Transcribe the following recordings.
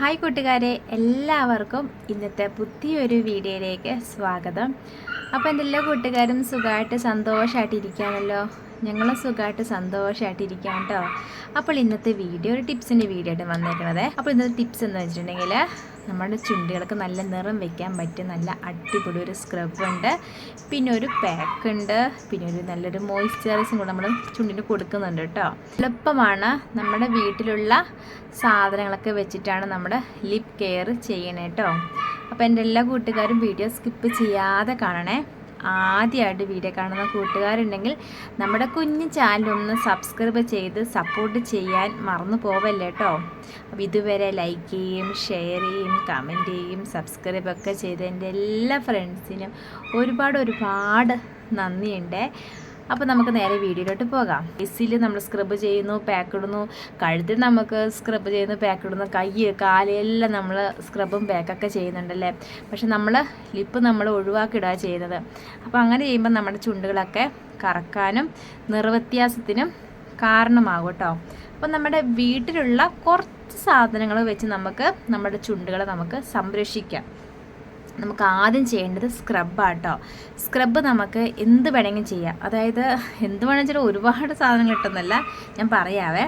Hi കൂട്ടുകാരെ എല്ലാവർക്കും ഇന്നത്തെ പുതിയൊരു വീഡിയോയിലേക്ക് സ്വാഗതം. അപ്പോൾ എന്റെ എല്ലാ കൂട്ടുകാരും സുഖമായിട്ട് സന്തോഷമായിട്ട് ഇരിക്കുകയാണല്ലോ ഞങ്ങളും സുഖമായിട്ട് സന്തോഷമായിട്ട് ഇരിക്കാം കേട്ടോ അപ്പോൾ ഇന്നത്തെ വീഡിയോ ഒരു ടിപ്സിന്റെ വീഡിയോ ആയിട്ട് വന്നേക്കണത്. അപ്പോൾ ഇന്നത്തെ ടിപ്സ് എന്ന് വെച്ചിട്ടുണ്ടെങ്കിൽ നമ്മുടെ ചുണ്ടികൾക്ക് നല്ല നിറം വെക്കാൻ പറ്റിയ നല്ല അടിപൊളി ഒരു സ്ക്രബ് ഉണ്ട്. പിന്നെ ഒരു പാക്ക് ഉണ്ട്. പിന്നെ ഒരു നല്ലൊരു മോയ്സ്ചറൈസും കൂടെ നമ്മൾ ചുണ്ടിന് കൊടുക്കുന്നുണ്ട് കേട്ടോ എളുപ്പമാണ് നമ്മുടെ വീട്ടിലുള്ള സാധനങ്ങളൊക്കെ വെച്ചിട്ടാണ് നമ്മുടെ ലിപ് കെയർ ചെയ്യണേ കേട്ടോ അപ്പോൾ എന്റെ എല്ലാ കൂട്ടുകാരും വീഡിയോ സ്കിപ്പ് ചെയ്യാതെ കാണണേ. ആദ്യമായിട്ട് വീഡിയോ കാണുന്ന കൂട്ടുകാരുണ്ടെങ്കിൽ നമ്മുടെ കുഞ്ഞു ചാനൽ ഒന്ന് സബ്സ്ക്രൈബ് ചെയ്ത് സപ്പോർട്ട് ചെയ്യാൻ മറന്നു പോവല്ലേ കേട്ടോ അപ്പോൾ ഇതുവരെ ലൈക്ക് ചെയ്യും ഷെയർ ചെയ്യും കമന്റ് ചെയ്യും സബ്സ്ക്രൈബ് ഒക്കെ ചെയ്ത് എന്റെ എല്ലാ ഫ്രണ്ട്സിനും ഒരുപാട് ഒരുപാട് നന്ദിയുണ്ട്. അപ്പോൾ നമുക്ക് നേരെ വീഡിയോയിലോട്ട് പോകാം. ഫേസിൽ നമ്മൾ സ്ക്രബ് ചെയ്യുന്നു പാക്ക് ഇടുന്നു. കഴുത്തിൽ നമുക്ക് സ്ക്രബ് ചെയ്യുന്നു പാക്ക് ഇടുന്നു. കൈ കാലെല്ലാം നമ്മൾ സ്ക്രബും പാക്കൊക്കെ ചെയ്യുന്നുണ്ടല്ലേ? പക്ഷെ നമ്മൾ ലിപ്പ് നമ്മൾ ഒഴിവാക്കിയിടുക ചെയ്യുന്നത്. അപ്പോൾ അങ്ങനെ ചെയ്യുമ്പോൾ നമ്മുടെ ചുണ്ടുകളൊക്കെ കറക്കാനും നിറവ്യത്യാസത്തിനും കാരണമാകും കേട്ടോ അപ്പം നമ്മുടെ വീട്ടിലുള്ള കുറച്ച് സാധനങ്ങൾ വെച്ച് നമുക്ക് നമ്മുടെ ചുണ്ടുകളെ നമുക്ക് സംരക്ഷിക്കാം. നമുക്ക് ആദ്യം ചെയ്യേണ്ടത് സ്ക്രബാട്ടോ സ്ക്രബ് നമുക്ക് എന്ത് വേണമെങ്കിലും ചെയ്യാം. അതായത് എന്ത് വേണമെങ്കിൽ ഒരുപാട് സാധനങ്ങൾ കിട്ടുന്നല്ല ഞാൻ പറയാവേ.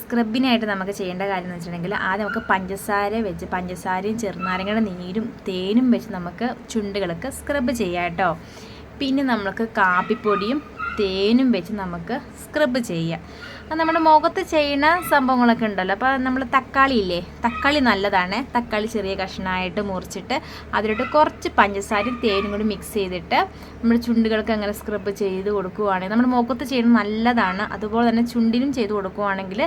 സ്ക്രബിനായിട്ട് നമുക്ക് ചെയ്യേണ്ട കാര്യം എന്ന് വെച്ചിട്ടുണ്ടെങ്കിൽ ആദ്യം നമുക്ക് പഞ്ചസാര വെച്ച് പഞ്ചസാരയും ചെറുനാരങ്ങയുടെ നീരും തേനും വെച്ച് നമുക്ക് ചുണ്ടുകൾക്ക് സ്ക്രബ് ചെയ്യാം കേട്ടോ പിന്നെ നമുക്ക് കാപ്പിപ്പൊടിയും തേനും വെച്ച് നമുക്ക് സ്ക്രബ് ചെയ്യാം. നമ്മുടെ മുഖത്ത് ചെയ്യുന്ന സംഭവങ്ങളൊക്കെ ഉണ്ടല്ലോ. അപ്പോൾ നമ്മൾ തക്കാളി ഇല്ലേ? തക്കാളി നല്ലതാണ്. തക്കാളി ചെറിയ കഷ്ണമായിട്ട് മുറിച്ചിട്ട് അതിലോട്ട് കുറച്ച് പഞ്ചസാരയും തേനും കൂടി മിക്സ് ചെയ്തിട്ട് നമ്മൾ ചുണ്ടുകൾക്ക് അങ്ങനെ സ്ക്രബ് ചെയ്ത് കൊടുക്കുവാണെങ്കിൽ നമ്മുടെ മുഖത്ത് ചെയ്യുന്നത് നല്ലതാണ്. അതുപോലെ തന്നെ ചുണ്ടിനും ചെയ്ത് കൊടുക്കുവാണെങ്കിൽ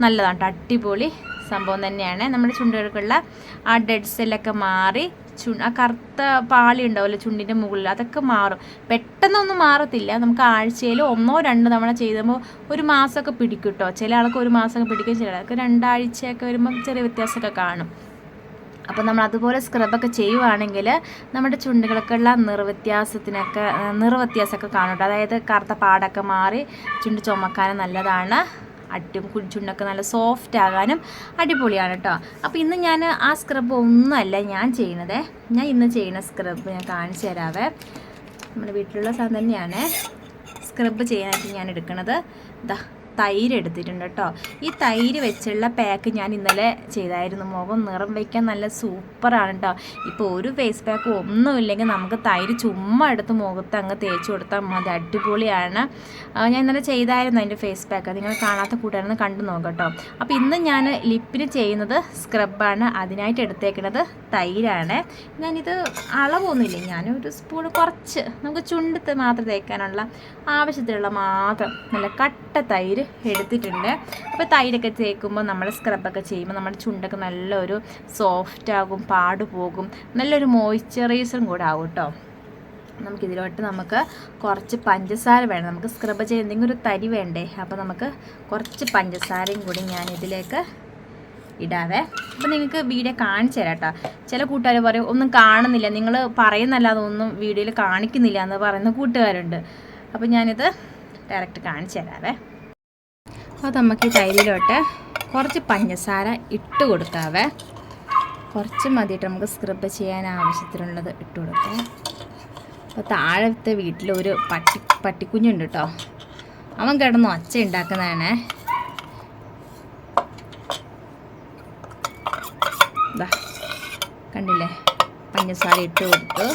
നല്ലതാണ്. അടിപൊളി സംഭവം തന്നെയാണ്. നമ്മുടെ ചുണ്ടുകൾക്കുള്ള ആ ഡെഡ് സെല്ലൊക്കെ മാറി ചു ആ കറുത്ത പാളി ഉണ്ടാവുമല്ലോ ചുണ്ടിന്റെ മുകളിൽ അതൊക്കെ മാറും. പെട്ടെന്നൊന്നും മാറത്തില്ല. നമുക്ക് ആഴ്ചയിൽ ഒന്നോ രണ്ടോ തവണ ചെയ്തുമ്പോൾ ഒരു മാസമൊക്കെ പിടിക്കും കേട്ടോ ചില ആൾക്ക് ഒരു മാസമൊക്കെ പിടിക്കും ചില ആൾക്ക് രണ്ടാഴ്ചയൊക്കെ വരുമ്പോൾ ചെറിയ വ്യത്യാസമൊക്കെ കാണും. അപ്പോൾ നമ്മൾ അതുപോലെ സ്ക്രബൊക്കെ ചെയ്യുവാണെങ്കിൽ നമ്മുടെ ചുണ്ടുകൾക്കുള്ള നിറവ്യത്യാസത്തിനൊക്കെ നിറവ്യത്യാസമൊക്കെ കാണും അതായത് കറുത്ത പാടൊക്കെ മാറി ചുണ്ട് ചുമക്കാനും നല്ലതാണ്. അട്ടും ചുണ്ടൊക്കെ നല്ല സോഫ്റ്റ് ആകാനും അടിപൊളിയാണ് കേട്ടോ അപ്പോൾ ഇന്ന് ഞാൻ ആ സ്ക്രബ് ഒന്നുമല്ല ഞാൻ ചെയ്യണത് ഞാൻ ഇന്ന് ചെയ്യുന്ന സ്ക്രബ് ഞാൻ കാണിച്ചു തരാവേ. നമ്മുടെ വീട്ടിലുള്ള സാധനം തന്നെയാണ്. സ്ക്രബ് ചെയ്യാനായിട്ട് ഞാൻ എടുക്കണത്. ഇതാ തൈര് എടുത്തിട്ടുണ്ട് കേട്ടോ. ഈ തൈര് വെച്ചുള്ള പാക്ക് ഞാൻ ഇന്നലെ ചെയ്തായിരുന്നു. മുഖം നിറം വയ്ക്കാൻ നല്ല സൂപ്പറാണ് കേട്ടോ. ഇപ്പോൾ ഒരു ഫേസ് പാക്ക് ഒന്നുമില്ലെങ്കിൽ നമുക്ക് തൈര് ചുമ്മാ എടുത്ത് മുഖത്ത് അങ്ങ് തേച്ച് കൊടുത്താൽ മതി. അടിപൊളിയാണ്. ഞാൻ ഇന്നലെ ചെയ്തായിരുന്നു അതിന്റെ ഫേസ് പാക്ക് നിങ്ങൾ കാണാത്ത കൂട്ടുകാരെന്ന് കണ്ടു നോക്കാം കേട്ടോ. അപ്പോൾ ഇന്ന് ഞാൻ ലിപ്പിന് ചെയ്യുന്നത് സ്ക്രബാണ് അതിനായിട്ട് എടുത്തേക്കുന്നത് തൈരാണ്. ഞാനിത് അളവൊന്നുമില്ല. ഞാനൊരു സ്പൂൺ കുറച്ച് നമുക്ക് ചുണ്ടത്ത് മാത്രം തേക്കാനുള്ള ആവശ്യത്തിലുള്ള മാത്രം നല്ല കട്ട തൈര് എടുത്തിട്ടുണ്ട്. അപ്പോൾ തൈരൊക്കെ തേക്കുമ്പോൾ നമ്മൾ സ്ക്രബൊക്കെ ചെയ്യുമ്പോൾ നമ്മുടെ ചുണ്ടൊക്കെ നല്ലൊരു സോഫ്റ്റ് ആകും പാട് പോകും നല്ലൊരു മോയ്സ്ചറൈസറും കൂടെ ആകും കേട്ടോ നമുക്കിതിലോട്ട് നമുക്ക് കുറച്ച് പഞ്ചസാര വേണം. നമുക്ക് സ്ക്രബ് ചെയ്യാൻ എന്തെങ്കിലും ഒരു തരി വേണ്ടേ? അപ്പോൾ നമുക്ക് കുറച്ച് പഞ്ചസാരയും കൂടി ഞാൻ ഇതിലേക്ക് ഇടാവേ. അപ്പോൾ നിങ്ങൾക്ക് വീഡിയോ കാണിച്ചു തരാം കേട്ടോ ചില കൂട്ടുകാർ പറയും ഒന്നും കാണുന്നില്ല. നിങ്ങൾ പറയുന്നല്ലാതെ ഒന്നും വീഡിയോയിൽ കാണിക്കുന്നില്ല എന്ന് പറയുന്ന കൂട്ടുകാരുണ്ട്. അപ്പോൾ ഞാനിത് ഡയറക്റ്റ് കാണിച്ചു തരാവേ. അപ്പോൾ നമുക്ക് ഈ തൈരിലോട്ട് കുറച്ച് പഞ്ചസാര ഇട്ട് കൊടുക്കാവേ കുറച്ച് മതിയിട്ട് നമുക്ക് സ്ക്രബ് ചെയ്യാൻ ആവശ്യത്തിനുള്ളത് ഇട്ട് കൊടുക്കാം. അപ്പോൾ താഴത്തെ വീട്ടിൽ ഒരു പട്ടി പട്ടിക്കുഞ്ഞുണ്ട് കേട്ടോ അവൻ കിടന്ന് ഒച്ച ഉണ്ടാക്കുന്നതാണ്. കണ്ടില്ലേ? പഞ്ചസാര ഇട്ട് കൊടുത്ത്.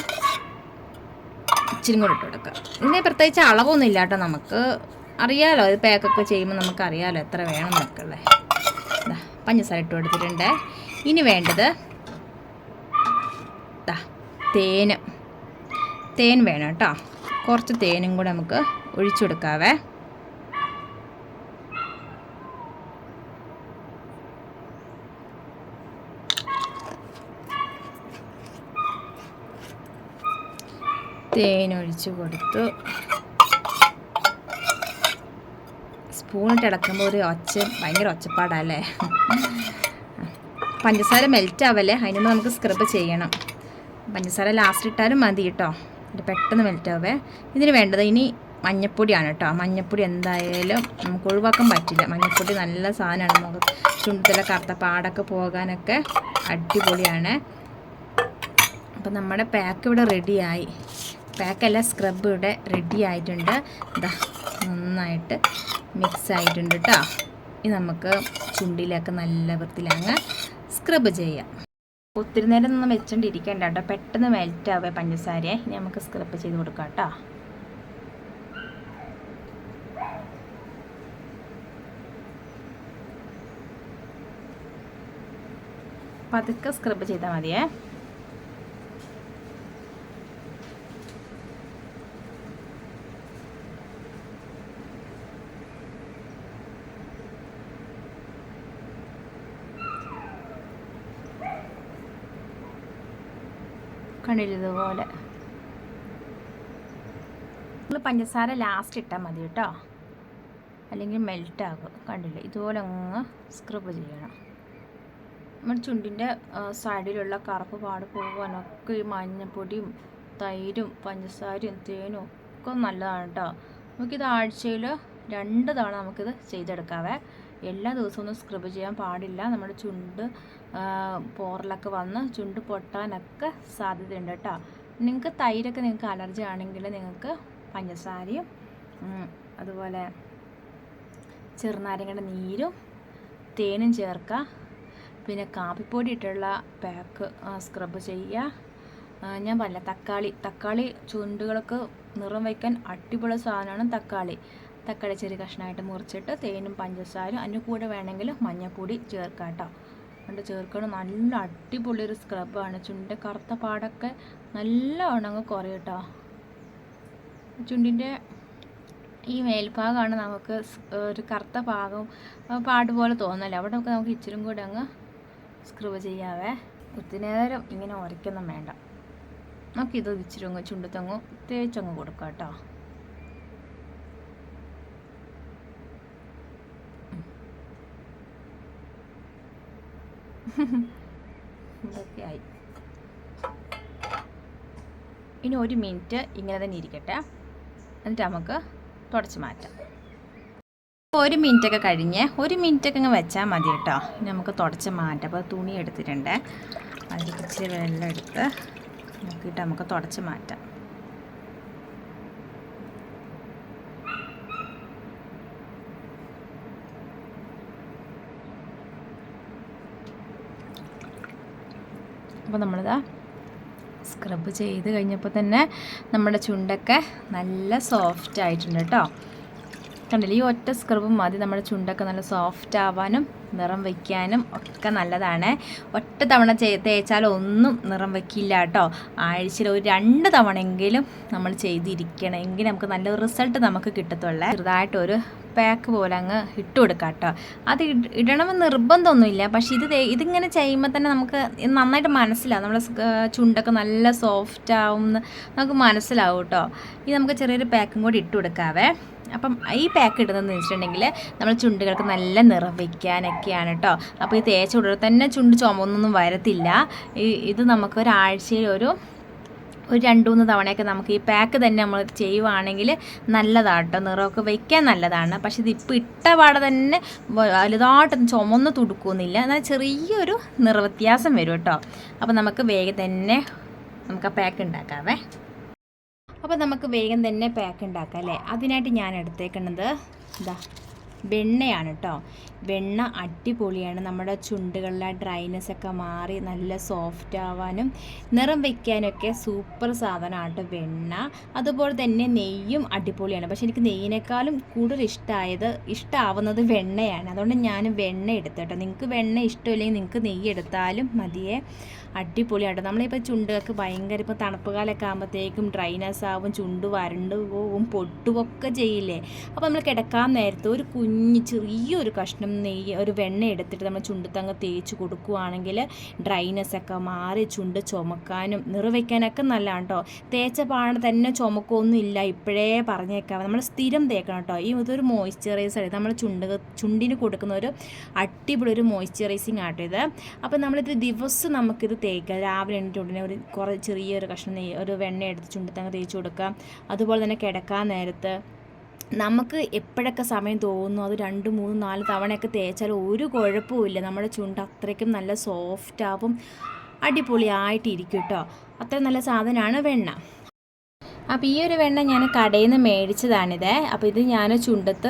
ഇച്ചിരി കൂടെ ഇട്ട് കൊടുക്കുക ഇതിന് പ്രത്യേകിച്ച് അളവൊന്നും ഇല്ല കേട്ടോ നമുക്ക്. അറിയാലോ ഇത് പാക്കൊക്കെ ചെയ്യുമ്പോൾ നമുക്ക് അറിയാലോ എത്ര വേണം എന്നൊക്കെ ഉള്ളത് ഇതാ പഞ്ചസാര ഇട്ട് കൊടുത്തിട്ടുണ്ട്. ഇനി വേണ്ടത് തേന് തേൻ. വേണം കേട്ടോ. കുറച്ച് തേനും കൂടെ നമുക്ക് ഒഴിച്ചു കൊടുക്കാവേ. തേൻ കൊടുത്തു. സ്പൂണിട്ട് ഇളക്കുമ്പോൾ ഒരു ഒച്ച ഭയങ്കര ഒച്ചപ്പാടല്ലേ? പഞ്ചസാര മെൽറ്റ് ആവല്ലേ? അതിന് നമുക്ക് സ്ക്രബ് ചെയ്യണം. പഞ്ചസാര ലാസ്റ്റ് ഇട്ടാലും മതി കേട്ടോ ഇത് പെട്ടെന്ന് മെൽറ്റ് ആവേ. ഇതിന് വേണ്ടത് ഇനി മഞ്ഞപ്പൊടിയാണ് കേട്ടോ മഞ്ഞപ്പൊടി എന്തായാലും നമുക്ക് ഒഴിവാക്കാൻ പറ്റില്ല. മഞ്ഞപ്പൊടി നല്ല സാധനമാണ് നമുക്ക് ചുണ്ടത്തിലെ കറുത്ത പാടൊക്കെ പോകാനൊക്കെ അടിപൊളിയാണ്. അപ്പം നമ്മുടെ പാക്ക് ഇവിടെ റെഡിയായി പാക്കല്ല സ്ക്രബ് ഇവിടെ റെഡി ആയിട്ടുണ്ട്. ഇതാ നന്നായിട്ട് മിക്സ് ആയിട്ടുണ്ട് കേട്ടോ ഇനി നമുക്ക് ചുണ്ടിലൊക്കെ നല്ല വൃത്തിയിലങ്ങ് സ്ക്രബ് ചെയ്യാം. ഒത്തിരി നേരം ഒന്നും വെച്ചോണ്ടിരിക്കണ്ട കേട്ടോ പെട്ടെന്ന് മെൽറ്റ് ആവേ പഞ്ചസാരയെ. ഇനി നമുക്ക് സ്ക്രബ് ചെയ്ത് കൊടുക്കാം കേട്ടോ പതുക്കെ സ്ക്രബ് ചെയ്താൽ മതിയേ. കണ്ടില്ലതുപോലെ നിങ്ങൾ പഞ്ചസാര ലാസ്റ്റ് ഇട്ടാൽ മതി കേട്ടോ. അല്ലെങ്കിൽ മെൽറ്റ് ആകും. കണ്ടില്ല? ഇതുപോലെ അങ്ങ് സ്ക്രബ് ചെയ്യണം. നമ്മൾ ചുണ്ടിന്റെ സൈഡിലുള്ള കറുപ്പ് പാട് പോകാനൊക്കെ ഈ മഞ്ഞപ്പൊടിയും തൈരും പഞ്ചസാരയും തേനും ഒക്കെ നല്ലതാണ് കേട്ടോ. നമുക്കിത് ആഴ്ചയിൽ രണ്ട് തവണ നമുക്കിത് ചെയ്തെടുക്കാവേ. എല്ലാ ദിവസവും സ്ക്രബ് ചെയ്യാൻ പാടില്ല. നമ്മുടെ ചുണ്ട് പോറലൊക്കെ വന്ന് ചുണ്ട് പൊട്ടാനൊക്കെ സാധ്യതയുണ്ട് കേട്ടോ. നിങ്ങൾക്ക് തൈരൊക്കെ നിങ്ങൾക്ക് അലർജി ആണെങ്കിൽ നിങ്ങൾക്ക് പഞ്ചസാരയും അതുപോലെ ചെറുനാരങ്ങയുടെ നീരും തേനും ചേർക്കുക. പിന്നെ കാപ്പിപ്പൊടി ഇട്ടുള്ള പാക്ക് സ്ക്രബ് ചെയ്യുക. ഞാൻ പറഞ്ഞ തക്കാളി. തക്കാളി ചുണ്ടുകൾക്ക് നിറം വയ്ക്കാൻ അടിപൊളി സാധനമാണ് തക്കാളി. തക്കാളി ചെറിയ കഷ്ണമായിട്ട് മുറിച്ചിട്ട് തേനും പഞ്ചസാരയും അതിന് കൂടെ വേണമെങ്കിൽ മഞ്ഞൾപ്പൊടി ചേർക്കാം കേട്ടോ. അതുകൊണ്ട് ചേർക്കണം. നല്ല അടിപൊളി ഒരു സ്ക്രബാണ് ചുണ്ടിന്റെ കറുത്ത പാടൊക്കെ നല്ല ഉണങ്ങ് കുറയും കേട്ടോ. ചുണ്ടിന്റെ ഈ മേൽഭാഗമാണ് നമുക്ക് ഒരു കറുത്ത ഭാഗം പാട് പോലെ തോന്നല്ലേ അവിടെ ഒക്കെ നമുക്ക് ഇച്ചിരും കൂടെ അങ്ങ് സ്ക്രബ് ചെയ്യാവേ. ഒത്തിരി നേരം ഇങ്ങനെ ഉരയ്ക്കൊന്നും വേണ്ട. നമുക്കിത് ഇച്ചിരി അങ്ങ് ചുണ്ടത്തങ്ങ് തേച്ചങ്ങ് കൊടുക്കാം കേട്ടോ. ഇതൊക്കെ ആയി ഇനി ഒരു മിനിറ്റ് ഇങ്ങനെ തന്നെ ഇരിക്കട്ടെ. എന്നിട്ട് നമുക്ക് തുടച്ച് മാറ്റാം. ഒരു മിനിറ്റൊക്കെ കഴിഞ്ഞ് ഒരു മിനിറ്റൊക്കെ അങ്ങ് വെച്ചാൽ മതി കേട്ടോ. നമുക്ക് തുടച്ച് മാറ്റാം. അപ്പോൾ തുണി എടുത്തിട്ടുണ്ട്. അതിൽ ഇച്ചിരി വെള്ളം എടുത്ത് നോക്കിയിട്ട് നമുക്ക് തുടച്ച് മാറ്റാം. അപ്പോൾ നമ്മളിതാ സ്ക്രബ് ചെയ്ത് കഴിഞ്ഞപ്പോൾ തന്നെ നമ്മുടെ ചുണ്ടൊക്കെ നല്ല സോഫ്റ്റ് ആയിട്ടുണ്ട് കേട്ടോ കണ്ടില്ല? ഈ ഒറ്റ സ്ക്രബ് മതി. നമ്മുടെ ചുണ്ടൊക്കെ നല്ല സോഫ്റ്റ് ആവാനും നിറം വയ്ക്കാനും ഒക്കെ നല്ലതാണ്. ഒറ്റ തവണ തേച്ചാൽ ഒന്നും നിറം വയ്ക്കില്ല കേട്ടോ ആഴ്ചയിൽ ഒരു രണ്ട് തവണയെങ്കിലും നമ്മൾ ചെയ്തിരിക്കണമെങ്കിൽ നമുക്ക് നല്ല റിസൾട്ട് നമുക്ക് കിട്ടത്തുള്ളേ. ചെറുതായിട്ടൊരു പാക്ക് പോലെ അങ്ങ് ഇട്ട് കൊടുക്കാം കേട്ടോ അത് ഇടണമെന്ന് നിർബന്ധമൊന്നുമില്ല. പക്ഷേ ഇത് ഇതിങ്ങനെ ചെയ്യുമ്പോൾ തന്നെ നമുക്ക് നന്നായിട്ട് മനസ്സിലാവും. നമ്മളെ ചുണ്ടൊക്കെ നല്ല സോഫ്റ്റ് ആവും നമുക്ക് മനസ്സിലാവും കേട്ടോ ഇത് നമുക്ക് ചെറിയൊരു പാക്കും കൂടി ഇട്ട് കൊടുക്കാവേ. അപ്പം ഈ പാക്ക് ഇടുന്നതെന്ന് വെച്ചിട്ടുണ്ടെങ്കിൽ നമ്മൾ ചുണ്ടുകൾക്ക് നല്ല നിറവിക്കാനൊക്കെയാണ് കേട്ടോ അപ്പോൾ ഈ തേച്ച് കൊടുക്കുക തന്നെ ചുണ്ട് ചുമന്നൊന്നും വരത്തില്ല. ഇത് നമുക്ക് ഒരാഴ്ചയിൽ ഒരു ഒരു രണ്ട് മൂന്ന് തവണയൊക്കെ നമുക്ക് ഈ പാക്ക് തന്നെ നമ്മൾ ചെയ്യുവാണെങ്കിൽ നല്ലതാണ് കേട്ടോ നിറമൊക്കെ വയ്ക്കാൻ നല്ലതാണ്. പക്ഷെ ഇത് ഇപ്പം ഇട്ട പാടെ തന്നെ വലുതായിട്ടൊന്നും ചുമന്ന് തുടുക്കുന്നില്ല. എന്നാൽ ചെറിയൊരു നിറവ്യത്യാസം വരും കേട്ടോ. അപ്പോൾ നമുക്ക് വേഗം തന്നെ നമുക്ക് ആ പാക്ക് ഉണ്ടാക്കാവേ. അപ്പോൾ നമുക്ക് വേഗം തന്നെ പാക്ക് ഉണ്ടാക്കാം അല്ലേ? അതിനായിട്ട് ഞാൻ എടുത്തേക്കുന്നത് ഇതാ വെണ്ണയാണ് കേട്ടോ. വെണ്ണ അടിപൊളിയാണ്. നമ്മുടെ ചുണ്ടുകളിലെ ഡ്രൈനെസ് ഒക്കെ മാറി നല്ല സോഫ്റ്റ് ആവാനും നിറം വയ്ക്കാനൊക്കെ സൂപ്പർ സാധനമാണ് വെണ്ണ. അതുപോലെ തന്നെ നെയ്യും അടിപൊളിയാണ്. പക്ഷെ എനിക്ക് നെയ്യിനേക്കാളും കൂടുതൽ ഇഷ്ടമായത് ഇഷ്ടമാവുന്നത് വെണ്ണയാണ്. അതുകൊണ്ട് ഞാൻ വെണ്ണ എടുത്തു കേട്ടോ നിങ്ങൾക്ക് വെണ്ണ ഇഷ്ടമില്ലെങ്കിൽ നിങ്ങൾക്ക് നെയ്യ് എടുത്താലും മതിയേ. അടിപൊളിയാട്ടോ. നമ്മളിപ്പോൾ ചുണ്ടുകൾക്ക് ഭയങ്കര ഇപ്പോൾ തണുപ്പ് കാലമൊക്കെ ആകുമ്പോഴത്തേക്കും ഡ്രൈനസ് ആവും ചുണ്ട് വരണ്ടു പോവും പൊട്ടുമൊക്കെ ചെയ്യില്ലേ? അപ്പോൾ നമ്മൾ കിടക്കാൻ നേരത്തെ ഒരു കുഞ്ഞ് ചെറിയൊരു കഷ്ണം നെയ്യ് ഒരു വെണ്ണ എടുത്തിട്ട് നമ്മൾ ചുണ്ടത്തങ്ങ് തേച്ച് കൊടുക്കുകയാണെങ്കിൽ ഡ്രൈനെസ് ഒക്കെ മാറി ചുണ്ട് ചുമക്കാനും നിറവയ്ക്കാനൊക്കെ നല്ലതാണ് കേട്ടോ തേച്ച പാട് തന്നെ ചുമക്കൊന്നും ഇല്ല. ഇപ്പോഴേ പറഞ്ഞേക്കാം. നമ്മൾ സ്ഥിരം തേക്കണം കേട്ടോ ഈ ഇതൊരു മോയ്സ്ചറൈസർ നമ്മൾ ചുണ്ട് ചുണ്ടിന് കൊടുക്കുന്ന ഒരു അടിപൊളി ഒരു മോയ്സ്ചറൈസിങ് ആട്ടോ ഇത്. അപ്പോൾ നമ്മളിത് ദിവസം നമുക്കിത് തേക്കാം. രാവിലെ എണീറ്റ് ഉടനെ ഒരു കുറേ ചെറിയൊരു കഷ്ണം ഒരു വെണ്ണ എടുത്ത് ചുണ്ടത്തങ്ങ് തേച്ച് കൊടുക്കുക അതുപോലെ തന്നെ കിടക്കാൻ നേരത്ത് നമുക്ക് എപ്പോഴൊക്കെ സമയം തോന്നുന്നു? അത് രണ്ട് മൂന്ന് നാല് തവണയൊക്കെ തേച്ചാൽ ഒരു കുഴപ്പമില്ല നമ്മുടെ ചുണ്ട് അത്രയ്ക്കും നല്ല സോഫ്റ്റാവും അടിപൊളിയായിട്ടിരിക്കും കേട്ടോ അത്ര നല്ല സാധനമാണ് വെണ്ണ. അപ്പോൾ ഈ ഒരു വെണ്ണ ഞാൻ കടയിൽ നിന്ന് മേടിച്ചതാണിത്. അപ്പോൾ ഇത് ഞാൻ ചുണ്ടത്ത്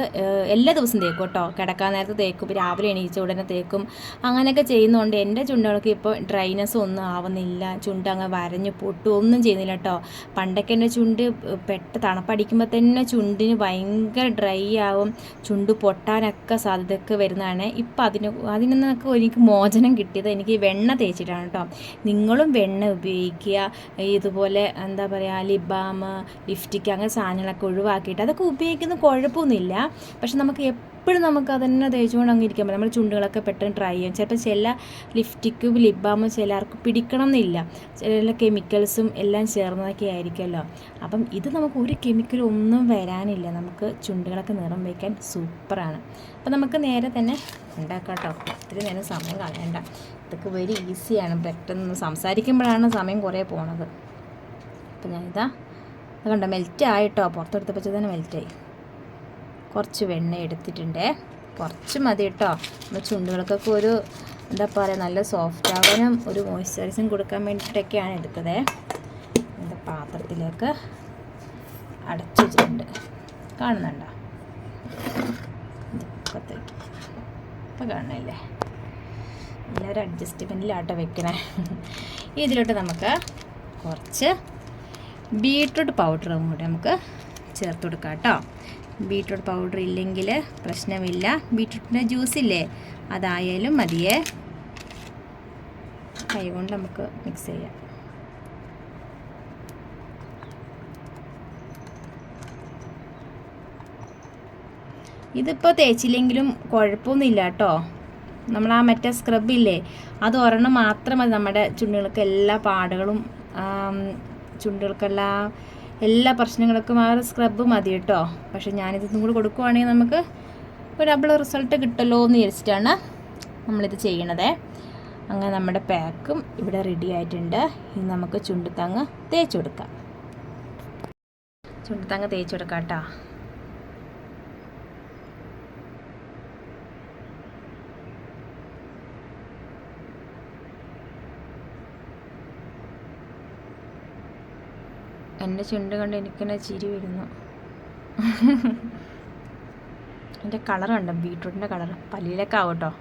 എല്ലാ ദിവസവും തേക്കും കേട്ടോ. കിടക്കാൻ നേരത്ത് തേക്കും രാവിലെ എണീച്ച ഉടനെ തേക്കും. അങ്ങനെയൊക്കെ ചെയ്യുന്നതുകൊണ്ട് എന്റെ ചുണ്ടുകൾക്ക് ഇപ്പോൾ ഡ്രൈനസ് ഒന്നും ആവുന്നില്ല. ചുണ്ട് അങ്ങ് വരഞ്ഞ് പൊട്ടും ഒന്നും ചെയ്യുന്നില്ല കേട്ടോ. പണ്ടൊക്കെ എന്റെ ചുണ്ട് പെട്ട തണുപ്പടിക്കുമ്പോൾ തന്നെ ചുണ്ടിന് ഭയങ്കര ഡ്രൈ ആവും. ചുണ്ട് പൊട്ടാനൊക്കെ സാധ്യതയൊക്കെ വരുന്നതാണ്. ഇപ്പം അതിന് അതിൽ നിന്നൊക്കെ എനിക്ക് മോചനം കിട്ടിയത് എനിക്ക് വെണ്ണ തേച്ചിട്ടാണ് കേട്ടോ. നിങ്ങളും വെണ്ണ ഉപയോഗിക്കുക. ഇതുപോലെ എന്താ പറയുക ലിബാം ലിഫ്റ്റിക്ക് അങ്ങനെ സാധനങ്ങളൊക്കെ ഒഴിവാക്കിയിട്ട് അതൊക്കെ ഉപയോഗിക്കുന്ന കുഴപ്പമൊന്നുമില്ല. പക്ഷെ നമുക്ക് എപ്പോഴും നമുക്ക് അതന്നെ തേച്ചുകൊണ്ട് അങ്ങ് ഇരിക്കാൻ പറ്റും. നമ്മുടെ ചുണ്ടുകളൊക്കെ പെട്ടെന്ന് ട്രൈ ചെയ്യും ചിലപ്പോൾ ചില ലിഫ്റ്റിക്കും ലിബാമും ചിലർക്ക് പിടിക്കണം എന്നില്ല ചില കെമിക്കൽസും എല്ലാം ചേർന്നതൊക്കെ ആയിരിക്കുമല്ലോ. അപ്പം ഇത് നമുക്ക് ഒരു കെമിക്കലും ഒന്നും വരാനില്ല. നമുക്ക് ചുണ്ടുകളൊക്കെ നിറം വയ്ക്കാൻ സൂപ്പറാണ്. അപ്പം നമുക്ക് നേരെ തന്നെ ഉണ്ടാക്കാം കേട്ടോ. ഒത്തിരി നേരം സമയം കളയണ്ട. ഇതൊക്കെ വെരി ഈസിയാണ് പെട്ടെന്ന് സംസാരിക്കുമ്പോഴാണ് സമയം കുറേ പോണത്. അപ്പം ഞാനിതാ അത് കണ്ടോ മെൽറ്റ് ആയിട്ടോ? പുറത്തെടുത്തപ്പോൾ തന്നെ മെൽറ്റായി കുറച്ച് വെണ്ണ എടുത്തിട്ടുണ്ട്. കുറച്ച് മതി കേട്ടോ. നമ്മൾ ചുണ്ടുകൾക്കൊക്കെ ഒരു എന്താ പറയുക നല്ല സോഫ്റ്റ് ആവാനും ഒരു മോയ്സ്ചറൈസും കൊടുക്കാൻ വേണ്ടിയിട്ടൊക്കെയാണ് എടുത്തത്. എന്റെ പാത്രത്തിലേക്ക് അടച്ചു വെച്ചിട്ടുണ്ട്. കാണുന്നുണ്ടോ? ഇപ്പം കാണുന്നില്ലേ? എല്ലാവരും അഡ്ജസ്റ്റ്മെന്റിലാട്ടോ വെക്കണേ. ഇതിലോട്ട് നമുക്ക് കുറച്ച് ബീട്രൂട്ട് പൗഡറും കൂടി നമുക്ക് ചേർത്ത് കൊടുക്കാം കേട്ടോ. ബീട്രൂട്ട് പൗഡർ ഇല്ലെങ്കിൽ പ്രശ്നമില്ല. ബീട്രൂട്ടിന്റെ ജ്യൂസ് ഇല്ലേ? അതായാലും മതിയേ. കൈ കൊണ്ട് നമുക്ക് മിക്സ് ചെയ്യാം. ഇതിപ്പോൾ തേച്ചില്ലെങ്കിലും കുഴപ്പമൊന്നുമില്ല കേട്ടോ. നമ്മൾ ആ മറ്റേ സ്ക്രബ് ഇല്ലേ? അത് ഒരെണ്ണം മാത്രം മതി നമ്മുടെ ചുണ്ടുകൾക്ക് എല്ലാ പാടുകളും ചുണ്ടുകൾക്കെല്ലാം എല്ലാ പ്രശ്നങ്ങൾക്കും ആ ഒരു സ്ക്രബ് മതി കേട്ടോ. പക്ഷെ ഞാനിതൊന്നും കൂടി കൊടുക്കുവാണെങ്കിൽ നമുക്ക് ഒരു ഡബിൾ റിസൾട്ട് കിട്ടല്ലോ എന്ന് വിചാരിച്ചിട്ടാണ് നമ്മളിത് ചെയ്യണത്. അങ്ങനെ നമ്മുടെ പാക്കും ഇവിടെ റെഡി ആയിട്ടുണ്ട്. ഇനി നമുക്ക് ചുണ്ടുത്തങ്ങ് തേച്ച് കൊടുക്കാം. ചുണ്ടുത്തങ്ങ് തേച്ച് കൊടുക്കാം കേട്ടോ. എന്റെ ചുണ്ട് കണ്ട് എനിക്കെന്നെ ചിരി വരുന്നു. എന്റെ കളർ കണ്ടോ? ബീട്രൂട്ടിന്റെ കളർ പല്ലിലൊക്കെ ആവും കേട്ടോ.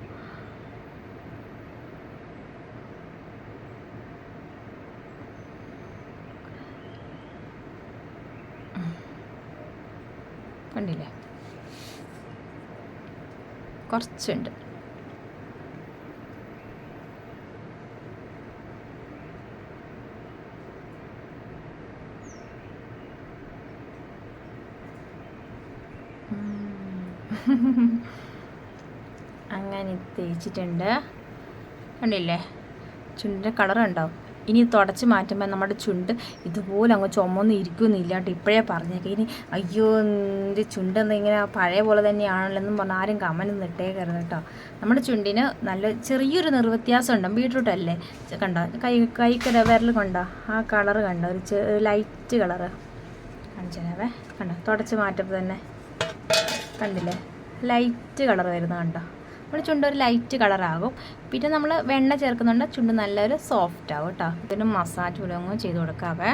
കണ്ടില്ലേ? കുറച്ചുണ്ട്. അങ്ങനെ തേച്ചിട്ടുണ്ട്. കണ്ടില്ലേ? ചുണ്ടിന്റെ കളർ ഉണ്ടാവും ഇനി തുടച്ച് മാറ്റുമ്പോൾ നമ്മുടെ ചുണ്ട് ഇതുപോലെ അങ്ങ് ചുമന്ന് ഇരിക്കുന്നില്ല കേട്ടോ ഇപ്പോഴേ പറഞ്ഞേക്കെ. ഇനി അയ്യോ എന്റെ ചുണ്ട് ഇങ്ങനെ പഴയ പോലെ തന്നെയാണല്ലോ എന്നും പറഞ്ഞാൽ ആരും കമന്റ് നിട്ടേക്കരുത് കേട്ടോ. നമ്മുടെ ചുണ്ടിന് നല്ല ചെറിയൊരു നിർവ്യത്യാസം ഉണ്ട് ബീട്രൂട്ട് അല്ലേ കണ്ടോ? കൈ കൈക്കര വിരൽ കണ്ടോ? ആ കളർ കണ്ടോ? ഒരു ലൈറ്റ് കളറ്. കാണിച്ചേ കണ്ടോ? തുടച്ച് മാറ്റപ്പോൾ തന്നെ. കണ്ടില്ലേ? ലൈറ്റ് കളർ വരുന്നത് കണ്ടോ? നമ്മുടെ ചുണ്ട് ഒരു ലൈറ്റ് കളറാകും പിന്നെ നമ്മൾ വെണ്ണ ചേർക്കുന്നുണ്ട്. ചുണ്ട് നല്ലൊരു സോഫ്റ്റ് ആകും കേട്ടോ. ഇതിന് മസാജ് ഉലങ്ങും ചെയ്ത് കൊടുക്കാവേ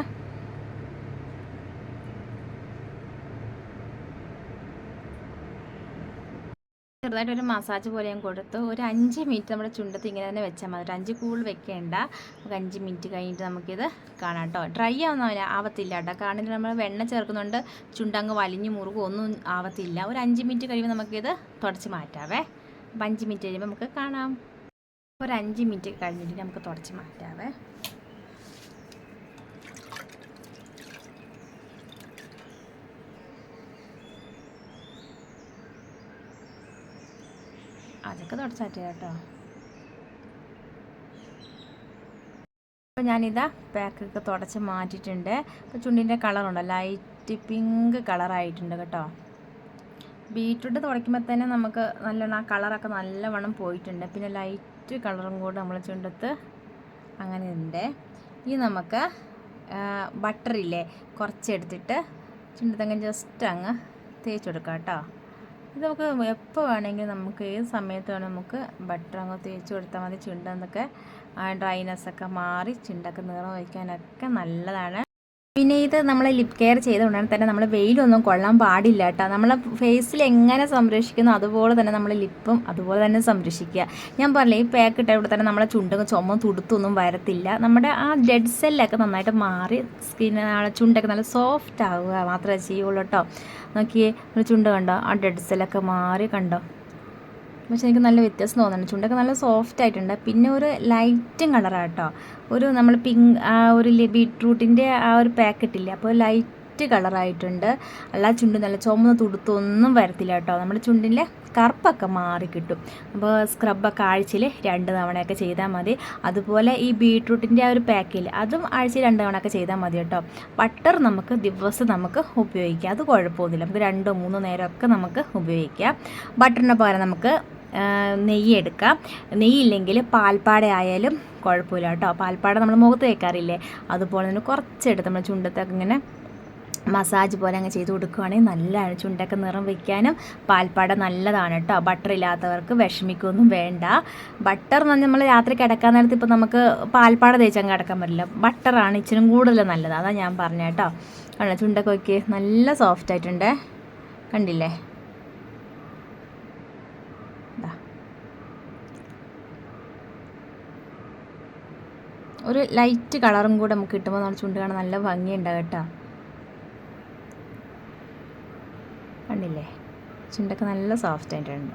ചെറുതായിട്ട് ഒരു മസാജ് പോലെ ഞാൻ കൊടുത്തു ഒരു അഞ്ച് മിനിറ്റ് നമ്മുടെ ചുണ്ടത്ത് ഇങ്ങനെ തന്നെ വെച്ചാൽ മതി. അഞ്ച് കൂൾ വെക്കേണ്ട. നമുക്ക് അഞ്ച് മിനിറ്റ് കഴിഞ്ഞിട്ട് നമുക്കിത് കാണാം കേട്ടോ ഡ്രൈ ആവുന്ന ആവത്തില്ല കേട്ടോ കാരണം നമ്മൾ വെണ്ണ ചേർക്കുന്നുണ്ട് ചുണ്ടങ്ങ് വലിഞ്ഞ് മുറുകും. ഒന്നും ആവത്തില്ല. ഒരു അഞ്ച് മിനിറ്റ് കഴിയുമ്പോൾ നമുക്കിത് തുടച്ച് മാറ്റാവേ. അപ്പം അഞ്ച് മിനിറ്റ് കഴിയുമ്പോൾ നമുക്ക് കാണാം. ഒരു അഞ്ച് മിനിറ്റ് കഴിഞ്ഞിട്ട് നമുക്ക് തുടച്ച് മാറ്റാവേ. പാക്ക് തുടച്ചാറ്റ കേട്ടോ. അപ്പോൾ ഞാനിതാ പാക്കൊക്കെ തുടച്ച് മാറ്റിയിട്ടുണ്ട്. അപ്പോൾ ചുണ്ടിന്റെ കളറുണ്ട് ലൈറ്റ് പിങ്ക് കളറായിട്ടുണ്ട് കേട്ടോ. ബീറ്റ്റൂട്ട് തുടയ്ക്കുമ്പോൾ തന്നെ നമുക്ക് നല്ലോണം ആ കളറൊക്കെ നല്ലവണ്ണം പോയിട്ടുണ്ട്. പിന്നെ ലൈറ്റ് കളറും കൂടെ നമ്മൾ ചുണ്ടത്ത് അങ്ങനെ ഉണ്ട്. ഇനി നമുക്ക് ബട്ടറില്ലേ കുറച്ചെടുത്തിട്ട് ചുണ്ടത്തങ്ങ് ജസ്റ്റ് അങ്ങ് തേച്ച് കൊടുക്കാം കേട്ടോ. ഇത് നമുക്ക് എപ്പോൾ വേണമെങ്കിലും നമുക്ക് ഏത് സമയത്ത് വേണം നമുക്ക് ബട്ടർ അങ്ങ് തേച്ച് കൊടുത്താൽ മതി. ചുണ്ടെന്നൊക്കെ ഡ്രൈനെസ്സൊക്കെ മാറി ചുണ്ടൊക്കെ നിറം വയ്ക്കാനൊക്കെ നല്ലതാണ്. പിന്നെ ഇത് നമ്മൾ ലിപ് കെയർ ചെയ്തുകൊണ്ടാണ് തന്നെ നമ്മൾ വെയിലൊന്നും കൊള്ളാൻ പാടില്ല കേട്ടോ. നമ്മളെ ഫേസിൽ എങ്ങനെ സംരക്ഷിക്കുന്നു അതുപോലെ തന്നെ നമ്മൾ ലിപ്പും അതുപോലെ തന്നെ സംരക്ഷിക്കുക. ഞാൻ പറഞ്ഞില്ലേ ഈ പാക്ക് ഇട്ട ഇവിടെ തന്നെ നമ്മളെ ചുണ്ടൊക്കെ ചുമ തുടുത്തൊന്നും വരത്തില്ല. നമ്മുടെ ആ ഡെഡ് സെല്ലൊക്കെ നന്നായിട്ട് മാറി സ്കിൻ ചുണ്ടൊക്കെ നല്ല സോഫ്റ്റ് ആവുക മാത്രമേ ചെയ്യുള്ളൂ കേട്ടോ. നോക്കിയേ ചുണ്ട് കണ്ടോ? ആ ഡെഡ് സെല്ലൊക്കെ മാറി കണ്ടോ? പക്ഷെ എനിക്ക് നല്ല വ്യത്യാസം തോന്നുന്നുണ്ട്. ചുണ്ടൊക്കെ നല്ല സോഫ്റ്റ് ആയിട്ടുണ്ട്. പിന്നെ ഒരു ലൈറ്റും കളറാണ് കേട്ടോ ഒരു നമ്മൾ പിങ്ക് ആ ഒരു ബീട്രൂട്ടിന്റെ ആ ഒരു പാക്കറ്റില്ലേ അപ്പോൾ ലൈറ്റ് കളറായിട്ടുണ്ട് അല്ല ചുണ്ട് നല്ല ചുമന്ന തുടുത്തൊന്നും വരത്തില്ല കേട്ടോ നമ്മുടെ ചുണ്ടിന്റെ കറുപ്പൊക്കെ മാറി കിട്ടും. അപ്പോൾ സ്ക്രബൊക്കെ ആഴ്ചയിൽ രണ്ട് തവണയൊക്കെ ചെയ്താൽ മതി. അതുപോലെ ഈ ബീട്രൂട്ടിന്റെ ആ ഒരു പാക്കിൽ അതും ആഴ്ചയിൽ രണ്ട് തവണയൊക്കെ ചെയ്താൽ മതി കേട്ടോ ബട്ടർ നമുക്ക് ദിവസം നമുക്ക് ഉപയോഗിക്കാം. അത് കുഴപ്പമൊന്നുമില്ല. നമുക്ക് രണ്ടോ മൂന്നോ നേരമൊക്കെ നമുക്ക് ഉപയോഗിക്കാം. ബട്ടറിന് പകരം നമുക്ക് നെയ്യ് എടുക്കാം. നെയ്യില്ലെങ്കിൽ പാൽപ്പാട ആയാലും കുഴപ്പമില്ല കേട്ടോ. പാൽപ്പാട നമ്മൾ മുഖത്ത് വയ്ക്കാറില്ലേ അതുപോലെ തന്നെ കുറച്ചെടുത്ത് നമ്മൾ ചുണ്ടത്തൊക്കെ ഇങ്ങനെ മസാജ് പോലെ അങ്ങ് ചെയ്ത് കൊടുക്കുകയാണെങ്കിൽ നല്ലതാണ് ചുണ്ടൊക്കെ നിറം വയ്ക്കാനും പാൽപ്പാട നല്ലതാണ് കേട്ടോ. ബട്ടർ ഇല്ലാത്തവർക്ക് വിഷമിക്കൊന്നും വേണ്ട. ബട്ടർ എന്ന് നമ്മൾ രാത്രി കിടക്കാൻ നേരത്ത് ഇപ്പോൾ നമുക്ക് പാൽപ്പാട തേച്ചങ്ങ് കിടക്കാൻ പറ്റില്ല. ബട്ടറാണ് ഇച്ചിരി കൂടുതൽ നല്ലത്. അതാണ് ഞാൻ പറഞ്ഞ കേട്ടോ. കണ്ടോ? ചുണ്ടൊക്കെ വയ്ക്ക് നല്ല സോഫ്റ്റ് ആയിട്ടുണ്ട്. കണ്ടില്ലേ? ഒരു ലൈറ്റ് കളറും കൂടെ നമുക്ക് കിട്ടുമ്പോൾ നമ്മൾ ചുണ്ട് കാണാൻ നല്ല ഭംഗിയുണ്ടാവും കേട്ടോ. കണ്ടില്ലേ? ചുണ്ടൊക്കെ നല്ല സോഫ്റ്റ് ആയിട്ടുണ്ട്.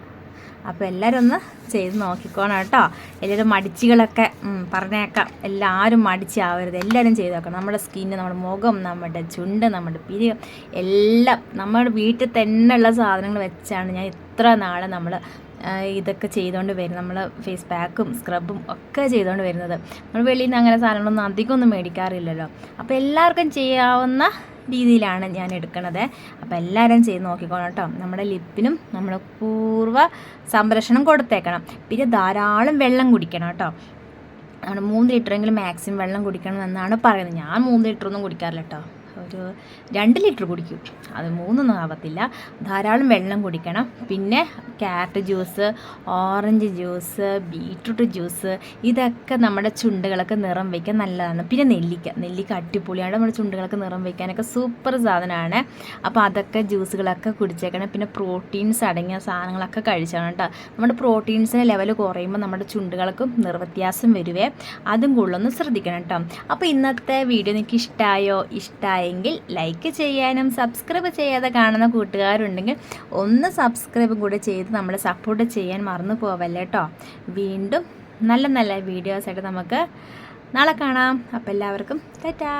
അപ്പോൾ എല്ലാവരും ഒന്ന് ചെയ്ത് നോക്കിക്കോണം കേട്ടോ. എല്ലാവരും മടിച്ചുകളൊക്കെ പറഞ്ഞേക്കാം. എല്ലാവരും മടിച്ചാവരുത്. എല്ലാവരും ചെയ്ത് നോക്കണം. നമ്മുടെ സ്കിന്ന് നമ്മുടെ മുഖം നമ്മുടെ ചുണ്ട് നമ്മുടെ പിരികം എല്ലാം നമ്മുടെ വീട്ടിൽ തന്നെ ഉള്ള സാധനങ്ങൾ വെച്ചാണ് ഞാൻ ഇത്ര നാളെ നമ്മൾ ഇതൊക്കെ ചെയ്തുകൊണ്ട് വരും നമ്മൾ ഫേസ് പാക്കും സ്ക്രബും ഒക്കെ ചെയ്തുകൊണ്ട് വരുന്നത്. നമ്മൾ വെളിയിൽ നിന്ന് അങ്ങനെ സാധനങ്ങളൊന്നും അധികമൊന്നും മേടിക്കാറില്ലല്ലോ. അപ്പോൾ എല്ലാവർക്കും ചെയ്യാവുന്ന രീതിയിലാണ് ഞാൻ എടുക്കുന്നത് അപ്പോൾ എല്ലാവരും ചെയ്ത് നോക്കിക്കോണം കേട്ടോ. നമ്മുടെ ലിപ്പിനും നമ്മൾ പൂർവ സംരക്ഷണം കൊടുത്തേക്കണം. പിന്നെ ധാരാളം വെള്ളം കുടിക്കണം കേട്ടോ. ആണ് മൂന്ന് ലിറ്ററെങ്കിലും മാക്സിമം വെള്ളം കുടിക്കണം എന്നാണ് പറയുന്നത്. ഞാൻ മൂന്ന് ലിറ്ററൊന്നും കുടിക്കാറില്ല കേട്ടോ. ഒരു രണ്ട് ലിറ്റർ കുടിക്കും. അത് മൂന്നൊന്നും ആവത്തില്ല. ധാരാളം വെള്ളം കുടിക്കണം. പിന്നെ carrot juice orange juice beetroot juice ഇതൊക്കെ നമ്മുടെ ചുണ്ടുകളൊക്കെ നിറം വയ്ക്കാൻ നല്ലതാണ്. പിന്നെ നെല്ലിക്ക. നെല്ലിക്ക അടിപൊളിയാണ്. നമ്മുടെ ചുണ്ടുകളൊക്കെ നിറം വയ്ക്കാനൊക്കെ സൂപ്പർ സാധനമാണ്. അപ്പോൾ അതൊക്കെ ജ്യൂസുകളൊക്കെ കുടിച്ചേക്കണം. പിന്നെ പ്രോട്ടീൻസ് അടങ്ങിയ സാധനങ്ങളൊക്കെ കഴിച്ചാണ് കേട്ടോ. നമ്മുടെ പ്രോട്ടീൻസിന്റെ ലെവൽ കുറയുമ്പോൾ നമ്മുടെ ചുണ്ടുകൾക്കും നിർവ്യത്യാസം വരുവേ. അതും കൂടുതലൊന്ന് ശ്രദ്ധിക്കണം കേട്ടോ. അപ്പോൾ ഇന്നത്തെ വീഡിയോ നിങ്ങൾക്ക് ഇഷ്ടമായോ ഇഷ്ടമായെങ്കിൽ ലൈക്ക് ചെയ്യാനും സബ്സ്ക്രൈബ് ചെയ്യാതെ കാണുന്ന കൂട്ടുകാരുണ്ടെങ്കിൽ ഒന്ന് സബ്സ്ക്രൈബ് കൂടെ ചെയ്ത് നമ്മളെ സപ്പോർട്ട് ചെയ്യാൻ മറന്നു പോവല്ലേ കേട്ടോ വീണ്ടും നല്ല നല്ല വീഡിയോസായിട്ട് നമുക്ക് നാളെ കാണാം. അപ്പോൾ എല്ലാവർക്കും ടാറ്റാ.